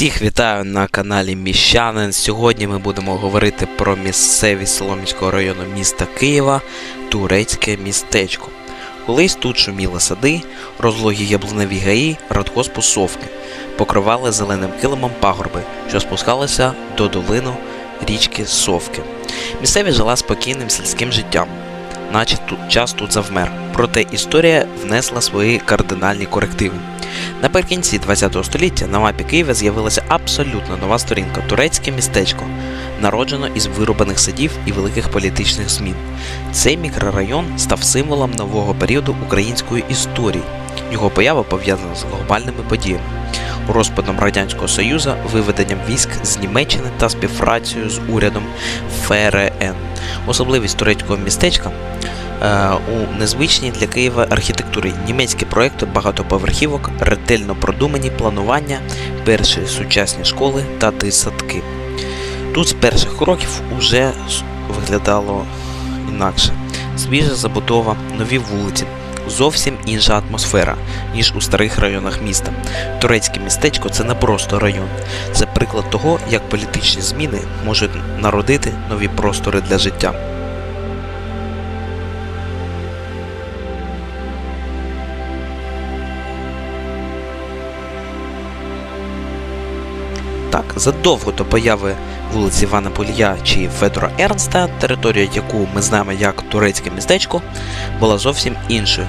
Всіх вітаю на каналі Міщанин. Сьогодні ми будемо говорити про місцевість Солом'янського району міста Києва Турецьке містечко. Колись тут шуміли сади, розлогі яблуневі гаї, радгоспу совки, покривали зеленим килимом пагорби, що спускалися до долину річки Совки. Місцевість жила спокійним сільським життям, наче тут час тут завмер. Проте історія внесла свої кардинальні корективи. Наприкінці ХХ століття на мапі Києва з'явилася абсолютно нова сторінка турецьке містечко, народжено із вирубаних садів і великих політичних змін. Цей мікрорайон став символом нового періоду української історії. Його поява пов'язана з глобальними подіями, розпадом Радянського Союзу, виведенням військ з Німеччини та співпрацею з урядом ФРН. Особливість турецького містечка у незвичній для Києва архітектурі. Німецькі проекти багатоповерхівок, ретельно продумані планування, перші сучасні школи та дитсадки. Тут з перших років уже виглядало інакше. Свіжа забудова, нові вулиці. Зовсім інша атмосфера, ніж у старих районах міста. Турецьке містечко це не просто район, це приклад того, як політичні зміни можуть народити нові простори для життя. Задовго до появи вулиці Івана Полія чи Федора Ернста, територія, яку ми знаємо як турецьке містечко, була зовсім іншою.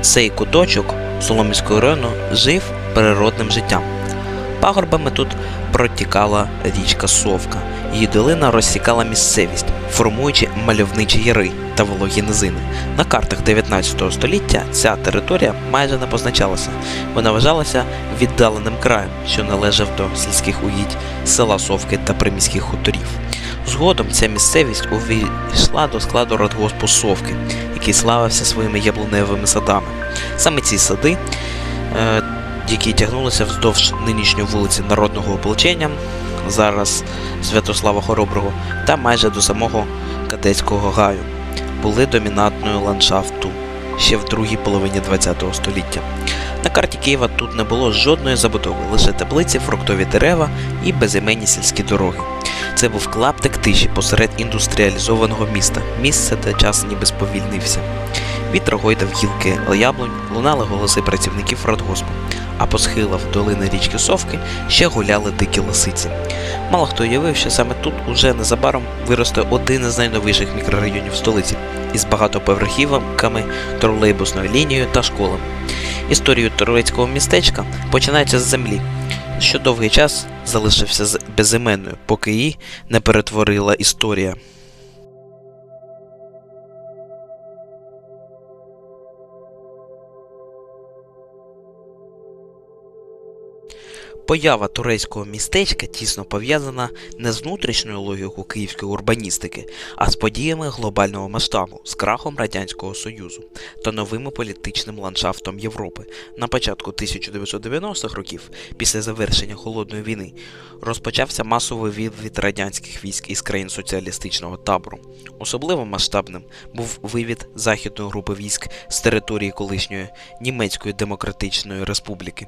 Цей куточок Солом'янського району жив природним життям. Пагорбами тут протікала річка Совка. Її долина розсікала місцевість, формуючи мальовничі яри та вологі низини. На картах 19 століття ця територія майже не позначалася. Вона вважалася віддаленим краєм, що належав до сільських угідь села Совки та приміських хуторів. Згодом ця місцевість увійшла до складу радгоспу Совки, який славився своїми яблуневими садами. Саме ці сади, е, які тягнулися вздовж нинішньої вулиці Народного ополчення, зараз Святослава Хороброго, та майже до самого Кадетського гаю, були домінантною ландшафту ще в другій половині ХХ століття. На карті Києва тут не було жодної забудови, лише таблиці, фруктові дерева і безіменні сільські дороги. Це був клаптик тиші посеред індустріалізованого міста, місце, де час ніби сповільнився. Вітер гойдав гілки яблунь, лунали голоси працівників радгоспу, а по схилах долини річки Совки ще гуляли дикі лисиці. Мало хто уявив, що саме тут уже незабаром виросте один із найновіших мікрорайонів столиці із багатоповерхівками, тролейбусною лінією та школами. Історію турецького містечка починається з землі, що довгий час залишився безіменною, поки її не перетворила історія. Поява турецького містечка тісно пов'язана не з внутрішньою логікою київської урбаністики, а з подіями глобального масштабу, з крахом Радянського Союзу та новим політичним ландшафтом Європи. На початку 1990-х років, після завершення холодної війни, розпочався масовий відвід радянських військ із країн соціалістичного табору. Особливо масштабним був вивід західної групи військ з території колишньої Німецької Демократичної Республіки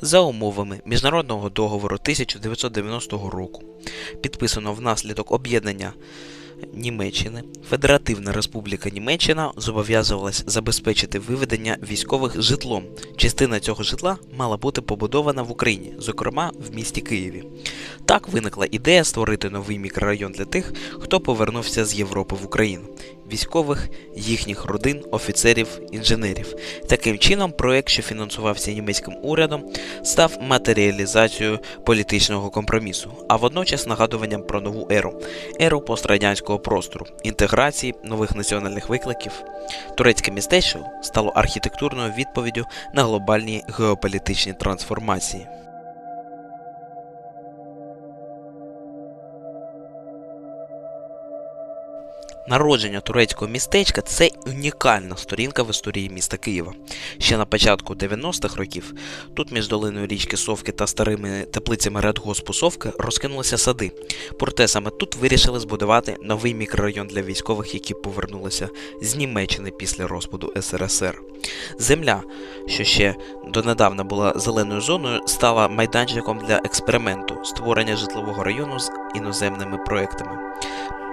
за умовами міжнародного договору 1990 року, підписано внаслідок об'єднання Німеччини, Федеративна Республіка Німеччина зобов'язувалась забезпечити виведення військових житлом. Частина цього житла мала бути побудована в Україні, зокрема в місті Києві. Так виникла ідея створити новий мікрорайон для тих, хто повернувся з Європи в Україну, військових, їхніх родин, офіцерів, інженерів. Таким чином, проект, що фінансувався німецьким урядом, став матеріалізацією політичного компромісу, а водночас нагадуванням про нову еру еру пострадянського простору, інтеграції нових національних викликів. Турецьке містечко стало архітектурною відповіддю на глобальні геополітичні трансформації. Народження турецького містечка це унікальна сторінка в історії міста Києва. Ще на початку 90-х років тут між долиною річки Совки та старими теплицями Радгоспу Совки розкинулися сади. Проте саме тут вирішили збудувати новий мікрорайон для військових, які повернулися з Німеччини після розпаду СРСР. Земля, що ще донедавна була зеленою зоною, стала майданчиком для експерименту створення житлового району з іноземними проектами.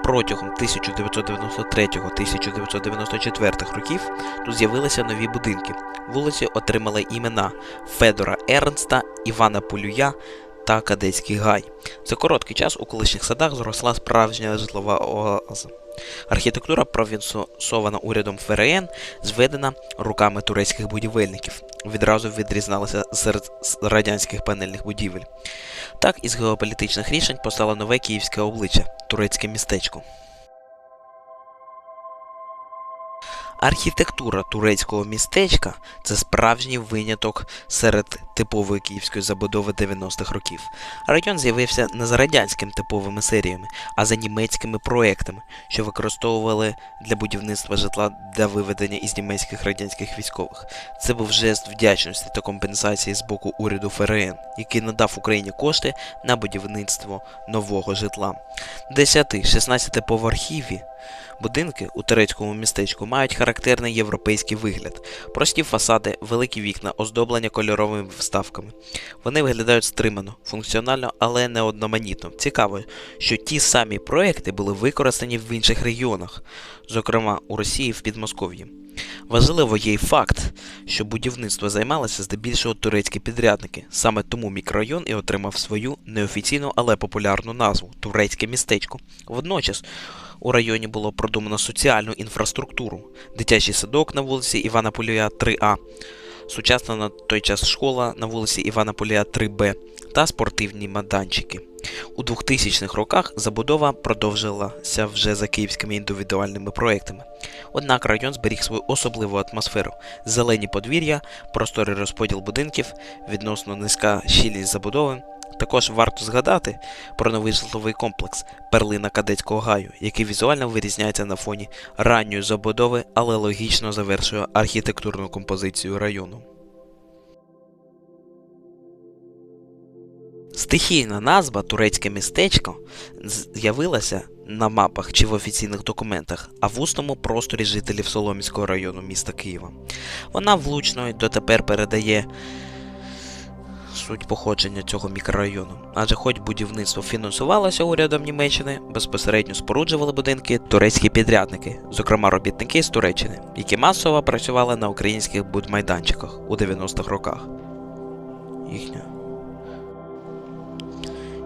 Протягом 1993-1994 років тут з'явилися нові будинки. Вулиці отримали імена Федора Ернста, Івана Полюя та Кадетський гай. За короткий час у колишніх садах зросла справжня житлова оаза. Архітектура, провінсована урядом ФРН, зведена руками турецьких будівельників, відразу відрізналася серед радянських панельних будівель. Так із геополітичних рішень постало нове київське обличчя турецьке містечко. Архітектура турецького містечка це справжній виняток серед типової київської забудови 90-х років. Район з'явився не за радянськими типовими серіями, а за німецькими проектами, що використовували для будівництва житла для виведення із німецьких радянських військових. Це був жест вдячності та компенсації з боку уряду ФРН, який надав Україні кошти на будівництво нового житла. 10-16 поверхіві Будинки у турецькому містечку мають характерний європейський вигляд, прості фасади, великі вікна, оздоблення кольоровими вставками. Вони виглядають стримано, функціонально, але не одноманітно. Цікаво, що ті самі проекти були використані в інших регіонах, зокрема у Росії в Підмосков'ї. Важливо є й факт, що будівництво займалося здебільшого турецькі підрядники. Саме тому мікрорайон і отримав свою неофіційну, але популярну назву турецьке містечко. Водночас у районі було продумано соціальну інфраструктуру, дитячий садок на вулиці Івана Полія 3А, сучасна на той час школа на вулиці Івана Полія 3Б та спортивні майданчики. У 2000-х роках забудова продовжилася вже за київськими індивідуальними проектами. Однак район зберіг свою особливу атмосферу: зелені подвір'я, просторий розподіл будинків, відносно низька щільність забудови. Також варто згадати про новий житловий комплекс перлина Кадетського гаю, який візуально вирізняється на фоні ранньої забудови, але логічно завершує архітектурну композицію району. Стихійна назва турецьке містечко з'явилася на мапах чи в офіційних документах, а в усному просторі жителів Соломінського району міста Києва. Вона влучно й дотепер передає суть походження цього мікрорайону, адже хоч будівництво фінансувалося урядом Німеччини, безпосередньо споруджували будинки турецькі підрядники, зокрема робітники з Туреччини, які масово працювали на українських будмайданчиках у 90-х роках. Їхня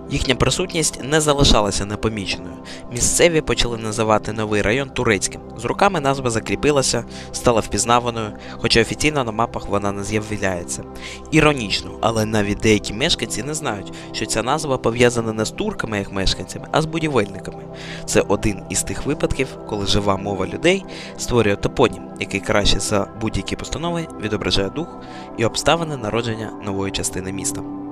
Їхня присутність не залишалася непоміченою. Місцеві почали називати новий район турецьким. З роками назва закріпилася, стала впізнаваною, хоча офіційно на мапах вона не з'являється. Іронічно, але навіть деякі мешканці не знають, що ця назва пов'язана не з турками як мешканцями, а з будівельниками. Це один із тих випадків, коли жива мова людей створює топонім, який краще за будь-які постанови відображає дух і обставини народження нової частини міста.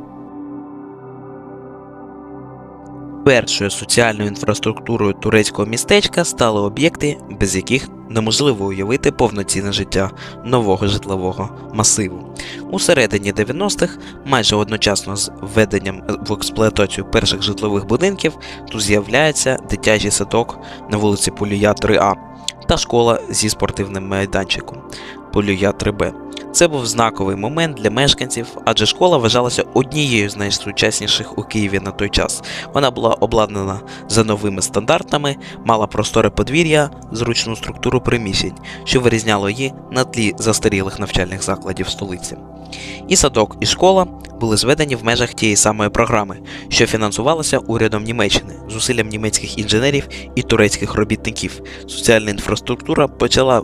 Першою соціальною інфраструктурою турецького містечка стали об'єкти, без яких неможливо уявити повноцінне життя нового житлового масиву. У середині 90-х, майже одночасно з введенням в експлуатацію перших житлових будинків, тут з'являється дитячий садок на вулиці Полія 3А та школа зі спортивним майданчиком Полія 3Б. Це був знаковий момент для мешканців, адже школа вважалася однією з найсучасніших у Києві на той час. Вона була обладнана за новими стандартами, мала просторе подвір'я, зручну структуру приміщень, що вирізняло її на тлі застарілих навчальних закладів столиці. І садок, і школа були зведені в межах тієї самої програми, що фінансувалася урядом Німеччини, зусиллям німецьких інженерів і турецьких робітників. Соціальна інфраструктура почала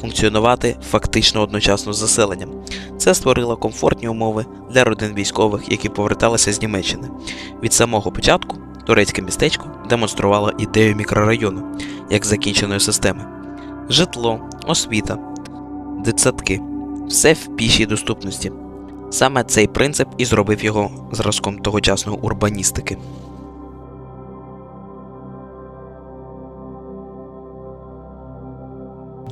функціонувати фактично одночасно з заселенням. Це створило комфортні умови для родин військових, які поверталися з Німеччини. Від самого початку турецьке містечко демонструвало ідею мікрорайону як закінченої системи: житло, освіта, дитсадки все в пішій доступності. Саме цей принцип і зробив його зразком тогочасної урбаністики.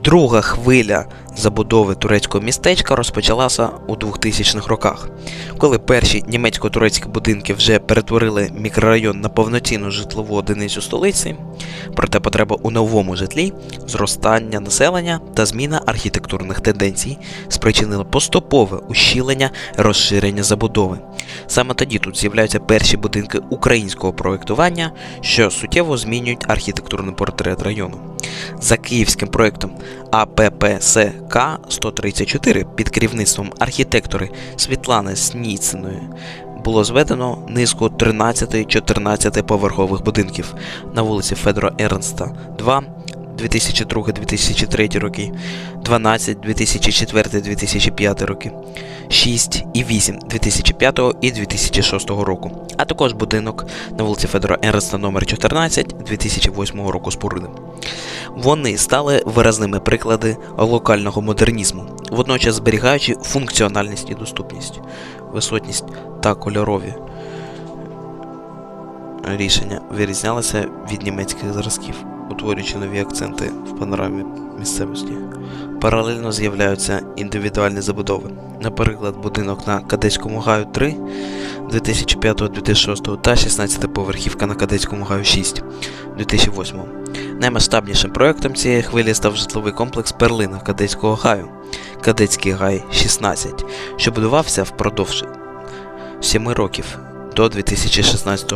Друга хвиля забудови турецького містечка розпочалася у 2000-х роках, коли перші німецько-турецькі будинки вже перетворили мікрорайон на повноцінну житлову одиницю столиці, проте потреба у новому житлі, зростання населення та зміна архітектурних тенденцій спричинили поступове ущілення розширення забудови. Саме тоді тут з'являються перші будинки українського проєктування, що суттєво змінюють архітектурний портрет району. За київським проєктом АППСК 134 під керівництвом архітектори Світлани Сніциної було зведено низку 13-14 поверхових будинків на вулиці Федора Ернста 2, 2002-2003 роки, 12, 2004-2005 роки, 6 і 8 2005 і 2006 року, а також будинок на вулиці Федора Ернста номер 14 2008 року споруди. Вони стали виразними приклади локального модернізму, водночас зберігаючи функціональність і доступність, висотність та кольорові. Рішення вирізнялися від німецьких зразків, утворюючи нові акценти в панорамі місцевості. Паралельно з'являються індивідуальні забудови, наприклад, будинок на Кадетському гаю 3 2005-2006 та 16 поверхівка на Кадетському гаю 6 2008. Наймасштабнішим проєктом цієї хвилі став житловий комплекс Перлина Кадетського гаю, Кадетський гай 16, що будувався впродовж 7 років до 2016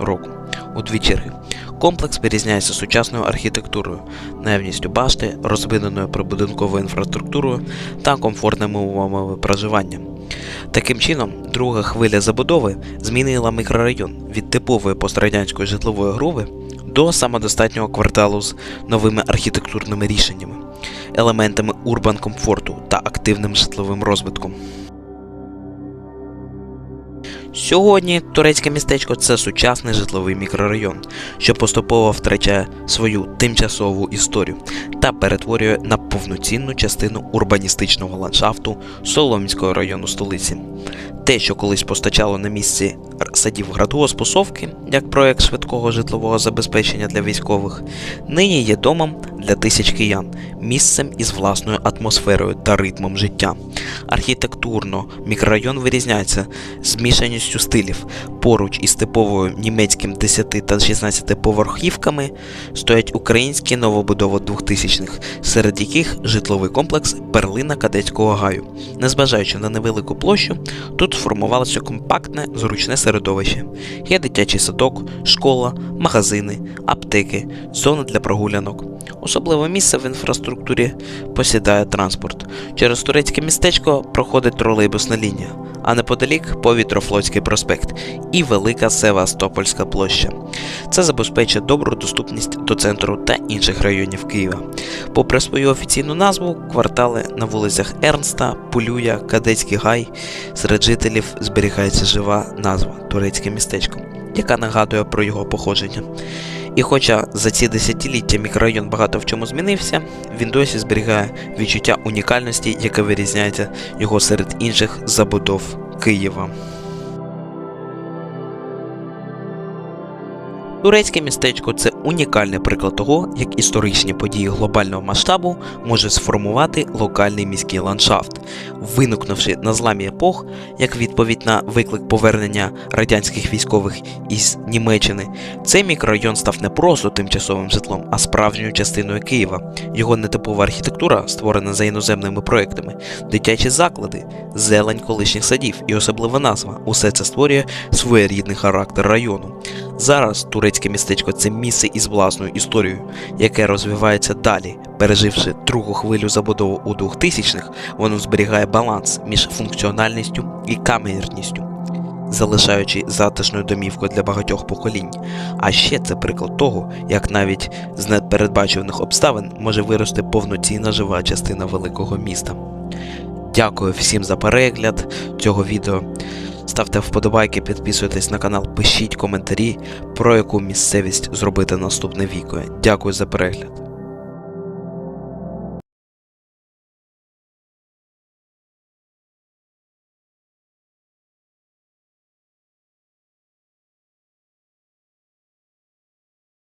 року у дві черги. Комплекс вирізняється сучасною архітектурою, наявністю башти, розвиненою прибудинковою інфраструктурою та комфортними умовами проживання. Таким чином, друга хвиля забудови змінила мікрорайон від типової пострадянської житлової груви до самодостатнього кварталу з новими архітектурними рішеннями, елементами урбан комфорту та активним житловим розвитком. Сьогодні турецьке містечко це сучасний житловий мікрорайон, що поступово втрачає свою тимчасову історію та перетворює на повноцінну частину урбаністичного ландшафту Соломінського району столиці. Те, що колись постачало на місці садів градгоспосовки, як проект швидкого житлового забезпечення для військових, нині є домом для тисяч киян, місцем із власною атмосферою та ритмом життя. Архітектурно мікрорайон вирізняється змішаністю стилів. Поруч із типовою німецьким 10 та 16 поверхівками стоять українські новобудови 2000-х, серед яких житловий комплекс Перлина Кадетського гаю. Незважаючи на невелику площу, тут сформувалося компактне, зручне середовище. Є дитячий садок, школа, магазини, аптеки, зона для прогулянок. Особливе місце в інфраструктурі посідає транспорт. Через турецьке містечко проходить тролейбусна лінія, а неподалік Повітрофлотський проспект і Велика Севастопольська площа. Це забезпечує добру доступність до центру та інших районів Києва. Попри свою офіційну назву, квартали на вулицях Ернста, Пулюя, Кадетський гай серед жителів зберігається жива назва турецьке містечко, яка нагадує про його походження. І хоча за ці десятиліття мікрорайон багато в чому змінився, він досі зберігає відчуття унікальності, яке вирізняється його серед інших забудов Києва. Турецьке містечко це унікальний приклад того, як історичні події глобального масштабу може сформувати локальний міський ландшафт, виникнувши на зламі епох як відповідь на виклик повернення радянських військових із Німеччини. Цей мікрорайон став не просто тимчасовим житлом, а справжньою частиною Києва. Його нетипова архітектура, створена за іноземними проектами, дитячі заклади, зелень колишніх садів і особлива назва. Усе це створює своєрідний характер району. Зараз турецьке містечко це місце із власною історією, яке розвивається далі. Переживши другу хвилю забудови у 2000-х, воно зберігає баланс між функціональністю і камерністю, залишаючи затишною домівкою для багатьох поколінь. А ще це приклад того, як навіть з непередбачуваних обставин може вирости повноцінна жива частина великого міста. Дякую всім за перегляд цього відео. Ставте вподобайки, підписуйтесь на канал, пишіть коментарі, про яку місцевість зробити наступне віко. Дякую за перегляд.